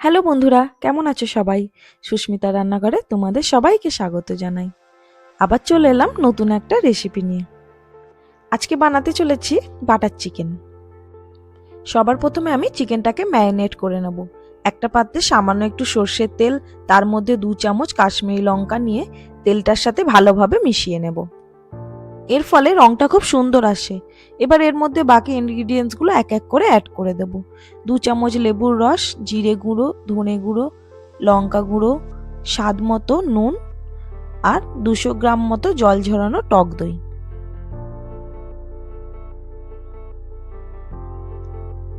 Hello বন্ধুরা, কেমন আছো সবাই? সুস্মিতা রান্নাঘরে তোমাদের সবাইকে স্বাগত জানাই। আবার চলে এলাম নতুন একটা রেসিপি নিয়ে। আজকে বানাতে চলেছি বাটার চিকেন সবার প্রথমে আমি চিকেনটাকে ম্যারিনেট করে নেব। একটা পাত্রে সামান্য একটু সর্ষের তেল, তার মধ্যে দু চামচ কাশ্মীরি লঙ্কা নিয়ে তেলটার সাথে ভালোভাবে মিশিয়ে নেব। এর ফলে রংটা খুব সুন্দর আসে। এবার এর মধ্যে বাকি ইনগ্রিডিয়েন্টসগুলো এক এক করে অ্যাড করে দেব। দু চামচ লেবুর রস, জিরে গুঁড়ো, ধনে গুঁড়ো, লঙ্কা গুঁড়ো, স্বাদ মতো নুন আর দুশো গ্রাম মতো জল ঝরানো টক দই।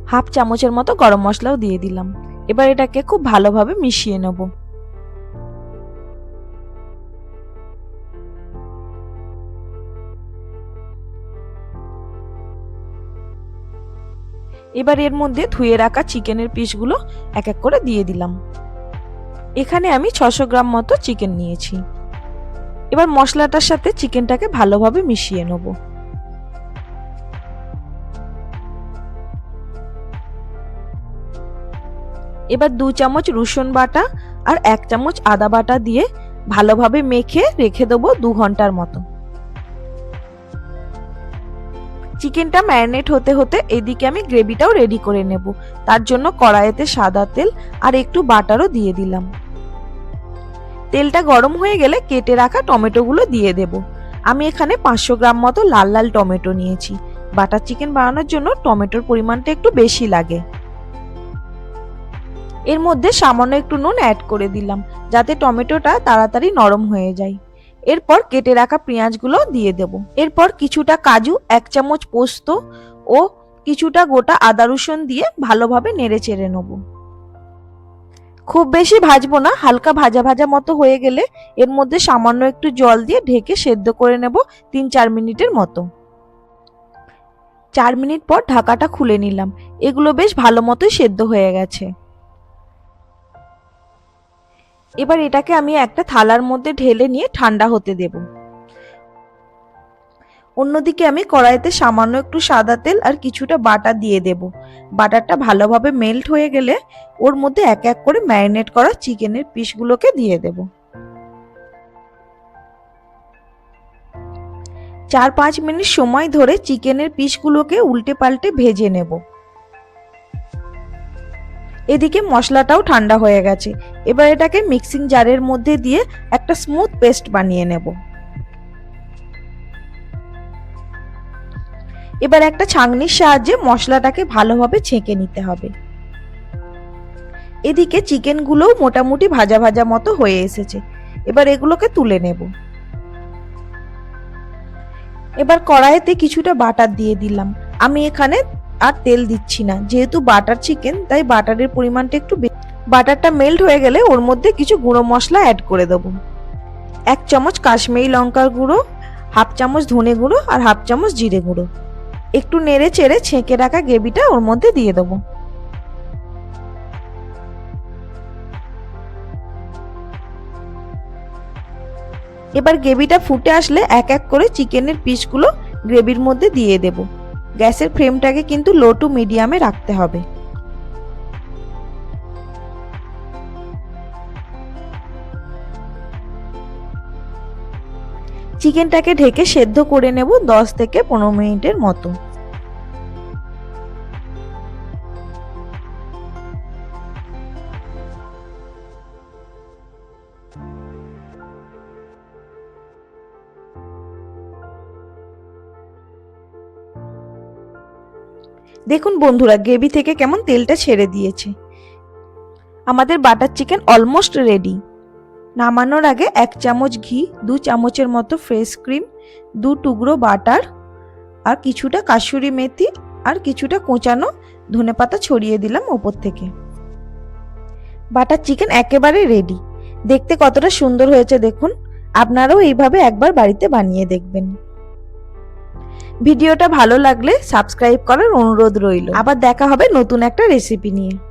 হাফ চামচের মতো গরম মশলাও দিয়ে দিলাম। এবার এটাকে খুব ভালোভাবে মিশিয়ে নেব। এবার এর মধ্যে ধুয়ে রাখা চিকেনের পিসগুলো এক এক করে দিয়ে দিলাম। এখানে আমি ছশো গ্রাম মতো চিকেন নিয়েছি। এবার মশলাটার সাথে চিকেনটাকে ভালোভাবে মিশিয়ে নেব। এবার দু চামচ রসুন বাটা আর এক চামচ আদা বাটা দিয়ে ভালোভাবে মেখে রেখে দেবো দু ঘণ্টার মতো। চিকেনটা ম্যারিনেট হতে হতে এদিকে আমি গ্রেভিটাও রেডি করে নেব। তার জন্য কড়াইতে সাদা তেল আর একটু বাটারও দিয়ে দিলাম। তেলটা গরম হয়ে গেলে কেটে রাখা টমেটোগুলো দিয়ে দেব। আমি এখানে পাঁচশো গ্রাম মতো লাল লাল টমেটো নিয়েছি। বাটার চিকেন বানানোর জন্য টমেটোর পরিমাণটা একটু বেশি লাগে। এর মধ্যে সামান্য একটু নুন অ্যাড করে দিলাম, যাতে টমেটোটা তাড়াতাড়ি নরম হয়ে যায়। এরপর কেটে রাখা পেঁয়াজগুলো দিয়ে দেব। এরপর কিছুটা কাজু, এক চামচ পোস্ত ও কিছুটা গোটা আদা রসুন দিয়ে ভালোভাবে নেড়ে চেড়ে নেব। খুব বেশি ভাজবো না, হালকা ভাজা ভাজা মতো হয়ে গেলে এর মধ্যে সামান্য একটু জল দিয়ে ঢেকে সেদ্ধ করে নেব তিন চার মিনিটের মতো। চার মিনিট পর ঢাকাটা খুলে নিলাম। এগুলো বেশ ভালো মতোই সেদ্ধ হয়ে গেছে। এবার এটাকে আমি একটা থালার মধ্যে ঢেলে নিয়ে ঠান্ডা হতে দেব। অন্যদিকে আমি কড়াইতে সামান্য একটু সাদা তেল আর কিছুটা বাটার দিয়ে দেব। বাটারটা ভালোভাবে মেল্ট হয়ে গেলে ওর মধ্যে এক এক করে ম্যারিনেট করা চিকেনের পিসগুলোকে দিয়ে দেব। চার পাঁচ মিনিট সময় ধরে চিকেনের পিসগুলোকে উল্টে পাল্টে ভেজে নেব। এদিকে মশলাটাও ঠান্ডা হয়ে গেছে। এবার এটাকে মিক্সিং জারের মধ্যে দিয়ে একটা স্মুথ পেস্ট বানিয়ে নেব। এবার একটা ছাঁকনির সাহায্যে মশলাটাকে ভালোভাবে ছেঁকে নিতে হবে। এদিকে চিকেনগুলোও মোটামুটি ভাজা ভাজা মতো হয়ে এসেছে। এবার এগুলোকে তুলে নেব। এবার কড়াইতে কিছুটা বাটার দিয়ে দিলাম। আমি এখানে আর তেল দিচ্ছি না। যেহেতু বাটার চিকেন তাই বাটারের পরিমাণটা একটু বাটারটা মেল্ট হয়ে গেলে ওর মধ্যে কিছু গুঁড়ো মশলা অ্যাড করে দেবো। এক চামচ কাশ্মীরি লঙ্কার গুঁড়ো, হাফ চামচ ধনে গুঁড়ো আর হাফ চামচ জিরে গুঁড়ো। একটু নেড়ে চেড়ে ছেঁকে রাখা গ্রেভিটা ওর মধ্যে দিয়ে দেবো। এবার গ্রেভিটা ফুটে আসলে এক এক করে চিকেনের পিসগুলো গ্রেভির মধ্যে দিয়ে দেবো। গ্যাসের ফ্লেমটাকে কিন্তু লো টু মিডিয়ামে রাখতে হবে। চিকেনটাকে ঢেকে সেদ্ধ করে নেব দশ থেকে পনেরো মিনিটের মতো। দেখুন বন্ধুরা, গ্রেভি থেকে কেমন তেলটা ছেড়ে দিয়েছে। আমাদের বাটার চিকেন অলমোস্ট রেডি। নামানোর আগে এক চামচ ঘি, দু চামচের মতো ফ্রেশ ক্রিম, দু টুকরো বাটার, আর কিছুটা কাসুরি মেথি, আর কিছুটা কোঁচানো ধনেপাতা ছড়িয়ে দিলাম ওপর থেকে। বাটার চিকেন একেবারে রেডি। দেখতে কতটা সুন্দর হয়েছে দেখুন। আপনারাও এইভাবে একবার বাড়িতে বানিয়ে দেখবেন। ভিডিওটা ভালো লাগলে সাবস্ক্রাইব করার অনুরোধ রইল। আবার দেখা হবে নতুন একটা রেসিপি নিয়ে।